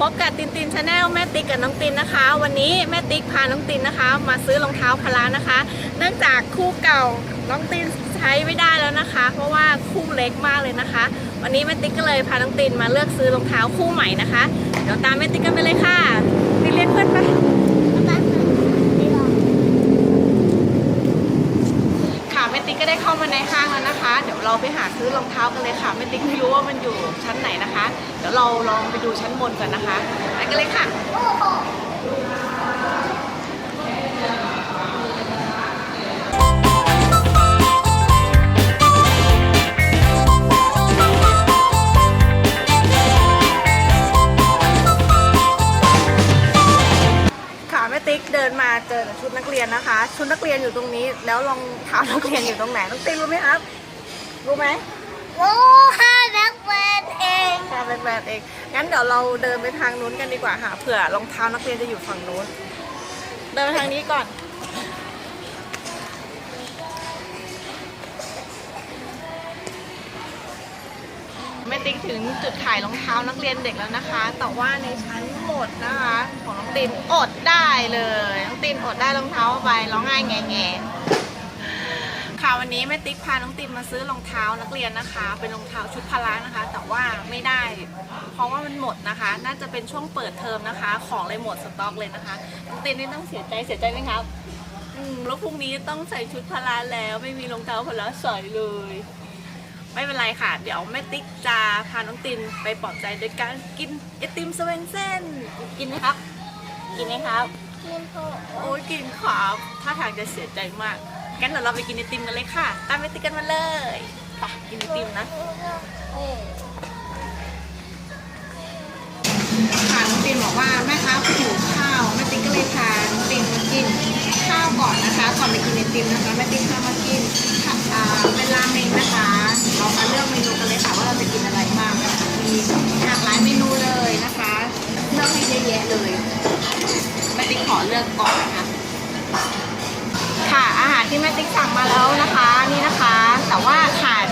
พบกับตินตินชาแนลแม่ติ๊กกับน้องตินนะคะ วันนี้แม่ติ๊กพาน้องตินนะคะ มาซื้อรองเท้าพละนะคะ เนื่องจากคู่เก่าน้องตินใช้ไม่ได้แล้วนะคะ เพราะว่าคู่เล็กมากเลยนะคะ วันนี้แม่ติ๊กก็เลยพาน้องตินมาเลือกซื้อรองเท้าคู่ใหม่นะคะเดี๋ยวตามแม่ติ๊กกันไปเลยค่ะไปเรียกเพื่อนไปค่ะแม่ติ๊กก็ได้เข้ามาในห้างแล้วนะคะ เราไปหาซื้อรองเท้ากันเลยค่ะแม่ติ๊กไม่รู้ว่ามันอยู่ชั้นไหนนะคะ เดี๋ยวเราลองไปดูชั้นบนกันนะคะไปกันเลยค่ะค่ะแม่ติ๊กเดินมาเจอชุดนักเรียนนะคะ ชุดนักเรียนอยู่ตรงนี้ แล้วรองเท้านักเรียนอยู่ตรงไหนน้องติ๊กรู้ไหมครับ รู้ไหมโอ้ห้านักเวนเองแค่เป็นแบบเอง งั้นเดี๋ยวเราเดินไปทางนู้นกันดีกว่าค่ะเผื่อรองเท้านักเรียนจะอยู่ฝั่งนู้น เดินไปทางนี้ก่อนแม่ติ๊กถึงจุดขายรองเท้านักเรียนเด็กแล้วนะคะ แต่ว่าในชั้นหมดนะคะ ของน้องตินอดได้เลย น้องตินอดได้รองเท้าไปร้องไห้แง่แง่ๆ ค่ะวันนี้แม่ติ๊กพาน้องตินมาซื้อรองเท้านักเรียนนะคะ เป็นรองเท้าชุดพละนะคะ แต่ว่าไม่ได้ เพราะว่ามันหมดนะคะ น่าจะเป็นช่วงเปิดเทอมนะคะ ของเลยหมดสต็อกเลยนะคะน้องตินนี่ต้องเสียใจเสียใจไหมครับอืมแล้วพรุ่งนี้ต้องใส่ชุดพละแล้วไม่มีรองเท้าพละใส่เลย ไม่เป็นไรค่ะ เดี๋ยวแม่ติ๊กจะพาน้องตินไปปลอบใจโดยการกินไอติมสเวนเซนกินไหมครับ กินไหมครับกินโพโอ้ยกินครับถ้าทางจะเสียใจมาก งั้นเดี๋ยวเราไปกินไอติมกันเลยค่ะ ตามไปติ๊กกันมาเลยไปกินไอติมนะค่ะน้องตินบอกว่าแม่ค้าหิวข้าวแม่ติ๊กก็เลยพาน้องตินมากินข้าวก่อนนะคะ ก่อนไปกินไอติมนะคะแม่ติ๊กพามากินค่ะอ่า ที่แม่ติ๊กสั่งมาแล้วนะคะนี่นะคะ แต่ว่าขาด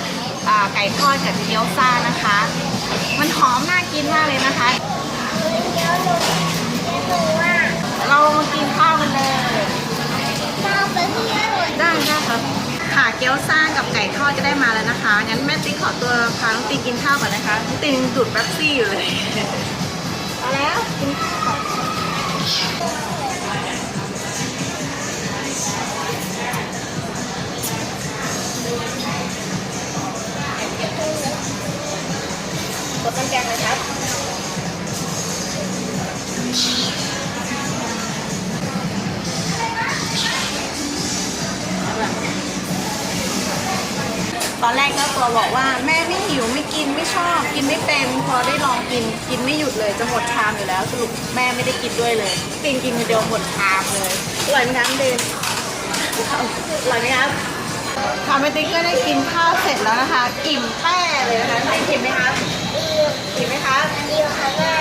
อ่าไก่ทอดกับเกี๊ยวซ่านะคะ มันหอมน่ากินมากเลยนะคะเดี๋ยวหนูหนูอะเรามากินข้าวกันเลยข้าวไปที่อร่อยได้ได้ครับค่ะเกี๊ยวซ่ากับไก่ทอดก็ได้มาแล้วนะคะงั้นแม่ติ๊กขอตัวพาน้องตีกินข้าวก่อนนะคะน้องตีดูดแป๊บซี่อยู่เลยมาแล้วกินข้าว แกงเลยครับตอนแรกเจ้าตัวบอกว่าแม่ไม่หิวไม่กินไม่ชอบกินไม่เป็นพอได้ลองกินกินไม่หยุดเลยจะหมดชามอยู่แล้วสรุปแม่ไม่ได้กินด้วยเลยติงกินคนเดียวหมดชามเลยอร่อยไหมครับเดนอร่อยไหมครับค่ะแม่ติ๊กก็ได้กินข้าวเสร็จแล้วนะคะอิ่มแป้เลยนะคะไม่อิ่มไหมครับ อิ่มไหมคะเดียวค่ะแม่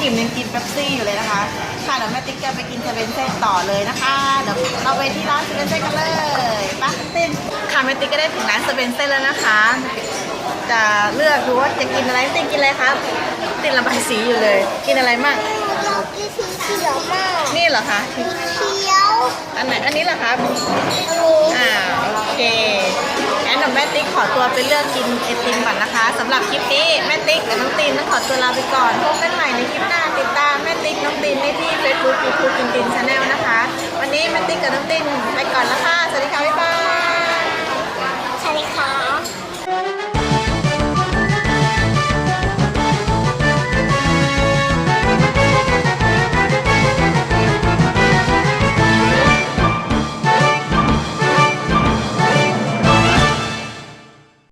อิ่มยังกินเป๊ปซี่อยู่เลยนะคะ ค่ะเดี๋ยวแม่ติ๊กจะไปกินเซเว่นเซ่ต่อเลยนะคะ เดี๋ยวเราไปที่ร้านเซเว่นเซ่กันเลยไปะตินค่ะแม่ติ๊กก็ได้ถึงร้านเซเว่นเซ่แล้วนะคะ จะเลือกดูว่าจะกินอะไรตินกินอะไรครับตินระบายสีอยู่เลย กินอะไรมั่งเรากินสีเขียวมากนี่เหรอคะเขียวอันไหนอันนี้เหรอครับอันนี้อ่า ติ๊กขอตัวไปเลือกกินไอติมก่อนนะคะสำหรับคลิปนี้แม่ติ๊กกับน้องตีนต้องขอตัวลาไปก่อนพบกันใหม่ในคลิปหน้าติดตามแม่ติ๊กน้องตีนได้ที่เฟซบุ๊กยูทูบตินตินชาแนลนะคะ วันนี้แม่ติ๊กกับน้องตีนไปก่อนแล้วค่ะสวัสดีค่ะพี่ป้า